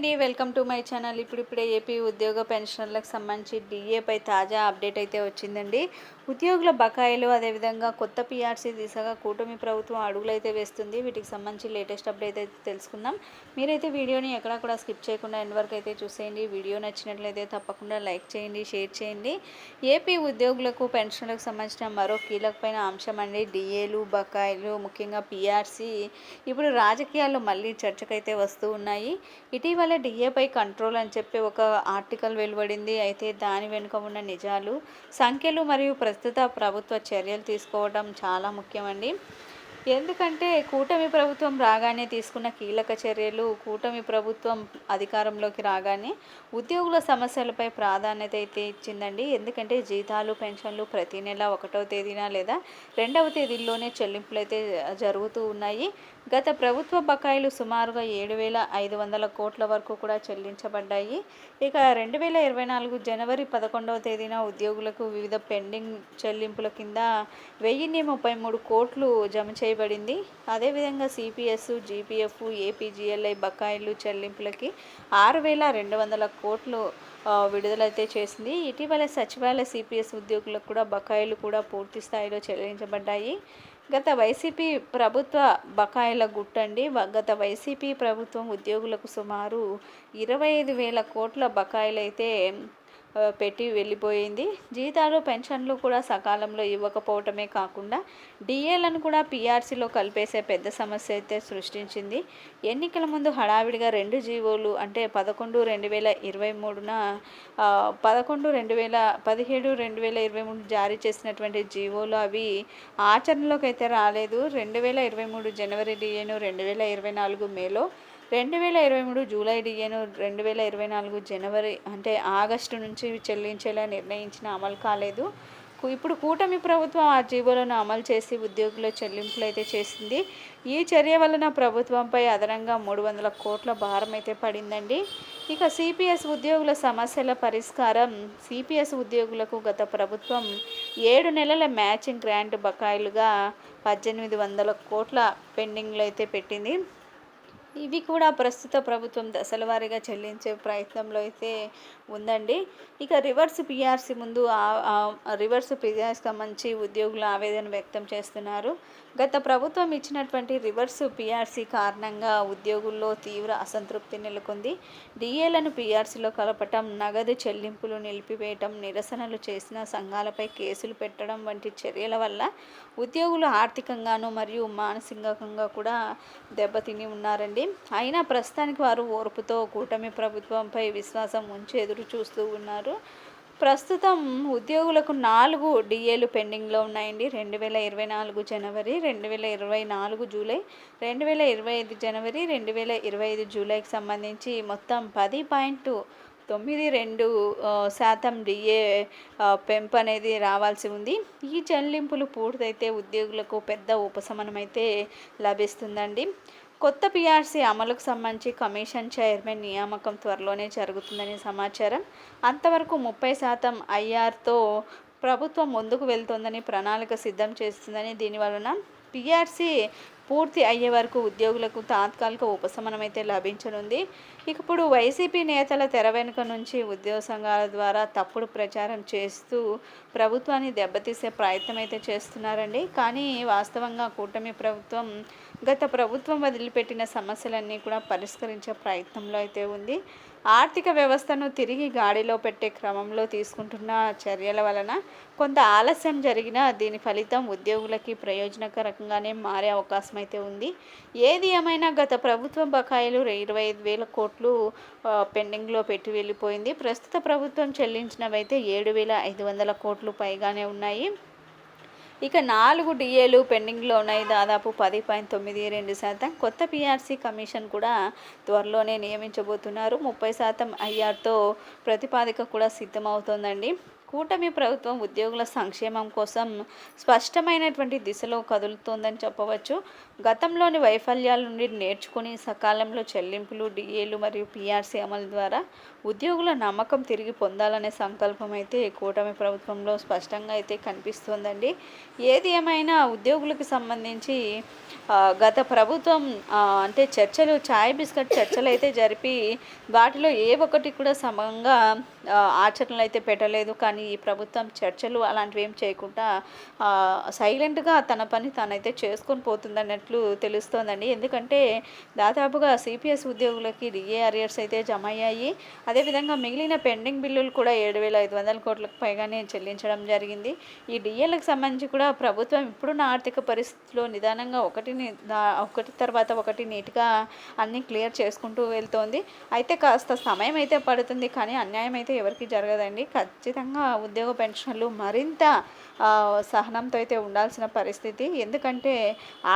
అండి welcome to my channel. ఇప్పుడు ఇప్పుడే ఏపీ ఉద్యోగ పెన్షన్లకు సంబంధించి డిఏపై తాజా అప్డేట్ అయితే వచ్చిందండి. ఉద్యోగుల బకాయిలు అదేవిధంగా కొత్త పిఆర్సీ దిశగా కూటమి ప్రభుత్వం అడుగులైతే వేస్తుంది. వీటికి సంబంధించి లేటెస్ట్ అప్డేట్ అయితే తెలుసుకుందాం. మీరైతే వీడియోని ఎక్కడా కూడా స్కిప్ చేయకుండా ఎండ్ వరకు అయితే చూసేయండి. వీడియో నచ్చినట్లయితే తప్పకుండా లైక్ చేయండి షేర్ చేయండి. ఏపీ ఉద్యోగులకు పెన్షన్లకు సంబంధించిన మరో కీలకమైన అంశం అండి డిఏలు బకాయిలు ముఖ్యంగా పిఆర్సీ ఇప్పుడు రాజకీయాల్లో మళ్ళీ చర్చకైతే వస్తూ ఉన్నాయి. ఇటీవల డిఏపై కంట్రోల్ అని చెప్పి ఒక ఆర్టికల్ వెలువడింది. అయితే దాని వెనుక ఉన్న నిజాలు సంఖ్యలు మరియు ప్రస్తుత ప్రభుత్వ చర్యలు తీసుకోవడం చాలా ముఖ్యమండి. ఎందుకంటే కూటమి ప్రభుత్వం రాగానే తీసుకున్న కీలక చర్యలు కూటమి ప్రభుత్వం అధికారంలోకి రాగానే ఉద్యోగుల సమస్యలపై ప్రాధాన్యత అయితే ఇచ్చిందండి. ఎందుకంటే జీతాలు పెన్షన్లు ప్రతి నెల ఒకటో తేదీన లేదా రెండవ తేదీల్లోనే చెల్లింపులు అయితే జరుగుతూ ఉన్నాయి. గత ప్రభుత్వ బకాయిలు సుమారుగా ఏడు వేల ఐదు వందల కోట్ల వరకు కూడా చెల్లించబడ్డాయి. ఇక రెండు వేల ఇరవై నాలుగు జనవరి పదకొండవ తేదీన ఉద్యోగులకు వివిధ పెండింగ్ చెల్లింపుల కింద వెయ్యిన్ని ముప్పై మూడు కోట్లు జమ చేయబడింది. అదేవిధంగా సిపిఎస్ జీపీఎఫ్ ఏపీజీఎల్ఐ బకాయిలు చెల్లింపులకి ఆరు వేల రెండు వందల కోట్లు విడుదలైతే చేసింది. ఇటీవల సచివాలయ సిపిఎస్ ఉద్యోగులకు కూడా బకాయిలు కూడా పూర్తి స్థాయిలో చెల్లించబడ్డాయి. గత వైసీపీ ప్రభుత్వ బకాయిల గుట్టండి. గత వైసీపీ ప్రభుత్వం ఉద్యోగులకు సుమారు ఇరవై ఐదు వేల కోట్ల బకాయిలు అయితే పెట్టి వెళ్ళిపోయింది. జీతాలు పెన్షన్లు కూడా సకాలంలో ఇవ్వకపోవటమే కాకుండా డిఏలను కూడా పీఆర్సీలో కలిపేసే పెద్ద సమస్య అయితే సృష్టించింది. ఎన్నికల ముందు హడావిడిగా రెండు జీవోలు అంటే పదకొండు రెండు వేల ఇరవై మూడున పదకొండు రెండు వేల పదిహేడు రెండు వేల ఇరవై మూడు జారీ చేసినటువంటి జీవోలు అవి ఆచరణలోకి అయితే రాలేదు. రెండు వేల ఇరవై మూడు జనవరి డిఏను రెండు వేల ఇరవై నాలుగు మేలో రెండు వేల ఇరవై మూడు జూలై డిఏను రెండు వేల ఇరవై నాలుగు జనవరి అంటే ఆగస్టు నుంచి చెల్లించేలా నిర్ణయించిన అమలు కాలేదు. ఇప్పుడు కూటమి ప్రభుత్వం ఆ జీవోలను అమలు చేసి ఉద్యోగుల చెల్లింపులు అయితే చేసింది. ఈ చర్య వలన ప్రభుత్వంపై అదనంగా మూడు వందల కోట్ల భారం అయితే పడిందండి. ఇక సిపిఎస్ ఉద్యోగుల సమస్యల పరిష్కారం సిపిఎస్ ఉద్యోగులకు గత ప్రభుత్వం ఏడు నెలల మ్యాచింగ్ గ్రాంట్ బకాయిలుగా పద్దెనిమిది వందల కోట్ల పెండింగ్లో అయితే పెట్టింది. ఇవి కూడా ప్రస్తుత ప్రభుత్వం దశల వారీగా చెల్లించే ప్రయత్నంలో అయితే ఉందండి. ఇక రివర్స్ పిఆర్సీ ముందు రివర్స్ పిఆర్సీకి సంబంధించి ఉద్యోగులు ఆవేదన వ్యక్తం చేస్తున్నారు. గత ప్రభుత్వం ఇచ్చినటువంటి రివర్స్ పిఆర్సీ కారణంగా ఉద్యోగుల్లో తీవ్ర అసంతృప్తి నెలకొంది. డిఏలను పిఆర్సీలో కలపటం నగదు చెల్లింపులు నిలిపివేయటం నిరసనలు చేసిన సంఘాలపై కేసులు పెట్టడం వంటి చర్యల వల్ల ఉద్యోగులు ఆర్థికంగాను మరియు మానసికంగా కూడా దెబ్బతిని ఉన్నారండి. అయినా ప్రస్తుతానికి వారు ఓర్పుతో కూటమి ప్రభుత్వంపై విశ్వాసం ఉంచి ఎదురు చూస్తూ ఉన్నారు. ప్రస్తుతం ఉద్యోగులకు నాలుగు డిఏలు పెండింగ్లో ఉన్నాయండి. రెండు వేల ఇరవై నాలుగు జనవరి రెండు వేల ఇరవై నాలుగు జూలై రెండు వేల ఇరవై ఐదు జనవరి రెండు వేల ఇరవై ఐదు జూలైకి సంబంధించి మొత్తం పది పాయింట్ తొమ్మిది రెండు శాతం డిఏ పెంపు అనేది రావాల్సి ఉంది. ఈ చెల్లింపులు పూర్తయితే ఉద్యోగులకు పెద్ద ఉపశమనం అయితే లభిస్తుందండి. కొత్త పిఆర్సీ అమలుకు సంబంధించి కమిషన్ చైర్మన్ నియామకం త్వరలోనే జరుగుతుందని సమాచారం. అంతవరకు ముప్పై శాతం ఐఆర్తో ప్రభుత్వం ముందుకు వెళ్తుందని ప్రణాళిక సిద్ధం చేస్తుందని దీనివలన పీఆర్సీ పూర్తి అయ్యే వరకు ఉద్యోగులకు తాత్కాలిక ఉపశమనం అయితే లభించనుంది ఇప్పుడు వైసీపీ నేతల తెర వెనుక నుంచి ఉద్యోగ సంఘాల ద్వారా తప్పుడు ప్రచారం చేస్తూ ప్రభుత్వాన్ని దెబ్బతీసే ప్రయత్నం అయితే చేస్తున్నారండి. కానీ వాస్తవంగా కూటమి ప్రభుత్వం గత ప్రభుత్వం వదిలిపెట్టిన సమస్యలన్నీ కూడా పరిష్కరించే ప్రయత్నంలో అయితే ఉంది. ఆర్థిక వ్యవస్థను తిరిగి గాడిలో పెట్టే క్రమంలో తీసుకుంటున్న చర్యల వలన కొంత ఆలస్యం జరిగినా దీని ఫలితం ఉద్యోగులకి ప్రయోజనకరంగానే మారే అవకాశం అయితే ఉంది. ఏది ఏమైనా గత ప్రభుత్వం బకాయిలు ఇరవై ఐదు వేల కోట్లు పెండింగ్లో పెట్టి వెళ్ళిపోయింది. ప్రస్తుత ప్రభుత్వం చెల్లించినవైతే ఏడు వేల ఐదు వందల కోట్లు పైగానే ఉన్నాయి. ఇక నాలుగు డిఏలు పెండింగ్లో ఉన్నాయి. దాదాపు పది పాయింట్ తొమ్మిది రెండు శాతం. కొత్త పిఆర్సీ కమిషన్ కూడా త్వరలోనే నియమించబోతున్నారు. ముప్పై శాతం ఐఆర్తో ప్రతిపాదిక కూడా సిద్ధమవుతోందండి. కూటమి ప్రభుత్వం ఉద్యోగుల సంక్షేమం కోసం స్పష్టమైనటువంటి దిశలో కదులుతోందని చెప్పవచ్చు. గతంలోని వైఫల్యాల నుండి నేర్చుకుని సకాలంలో చెల్లింపులు డిఏలు మరియు పిఆర్సీ అమలు ద్వారా ఉద్యోగుల నమ్మకం తిరిగి పొందాలనే సంకల్పం అయితే కూటమి ప్రభుత్వంలో స్పష్టంగా అయితే కనిపిస్తోందండి. ఏది ఏమైనా ఉద్యోగులకు సంబంధించి గత ప్రభుత్వం అంటే చర్చలు ఛాయ్ బిస్కెట్ చర్చలు అయితే జరిపి వాటిలో ఏ ఒక్కటి కూడా సమంగా ఆచరణలు అయితే పెట్టలేదు కానీ ఈ ప్రభుత్వం చర్చలు అలాంటివి ఏం చేయకుండా సైలెంట్గా తన పని తానైతే చేసుకొని పోతుందన్నట్లు తెలుస్తోందండి. ఎందుకంటే దాదాపుగా సిపిఎస్ ఉద్యోగులకి డిఏ అరియర్స్ అయితే జమ అయ్యాయి అదేవిధంగా మిగిలిన పెండింగ్ బిల్లులు కూడా ఏడు వేల ఐదు వందల కోట్లకు పైగానే చెల్లించడం జరిగింది. ఈ డిఏలకు సంబంధించి కూడా ప్రభుత్వం ఇప్పుడున్న ఆర్థిక పరిస్థితిలో నిదానంగా ఒకటిని ఒకటి తర్వాత ఒకటి నీట్గా అన్నీ క్లియర్ చేసుకుంటూ వెళ్తోంది. అయితే కాస్త సమయం అయితే పడుతుంది కానీ అన్యాయం అయితే ఎవరికి జరగదండి. ఖచ్చితంగా ఉద్యోగ పెన్షన్లు మరింత సహనంతో అయితే ఉండాల్సిన పరిస్థితి. ఎందుకంటే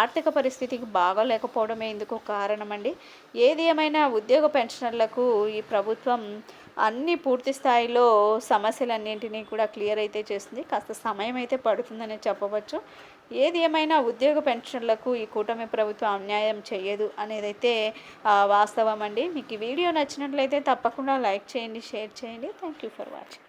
ఆర్థిక పరిస్థితికి బాగోలేకపోవడమే ఇందుకు కారణమండి. ఏది ఏమైనా ఉద్యోగ పెన్షనర్లకు ఈ ప్రభుత్వం అన్ని పూర్తి స్థాయిలో సమస్యలన్నింటినీ కూడా క్లియర్ అయితే చేస్తుంది. కాస్త సమయం అయితే పడుతుందని చెప్పవచ్చు. ఏది ఏమైనా ఉద్యోగ పెన్షన్లకు ఈ కూటమి ప్రభుత్వం అన్యాయం చేయదు అనేదైతే వాస్తవం అండి. మీకు ఈ వీడియో నచ్చినట్లయితే తప్పకుండా లైక్ చేయండి షేర్ చేయండి. Thank you for watching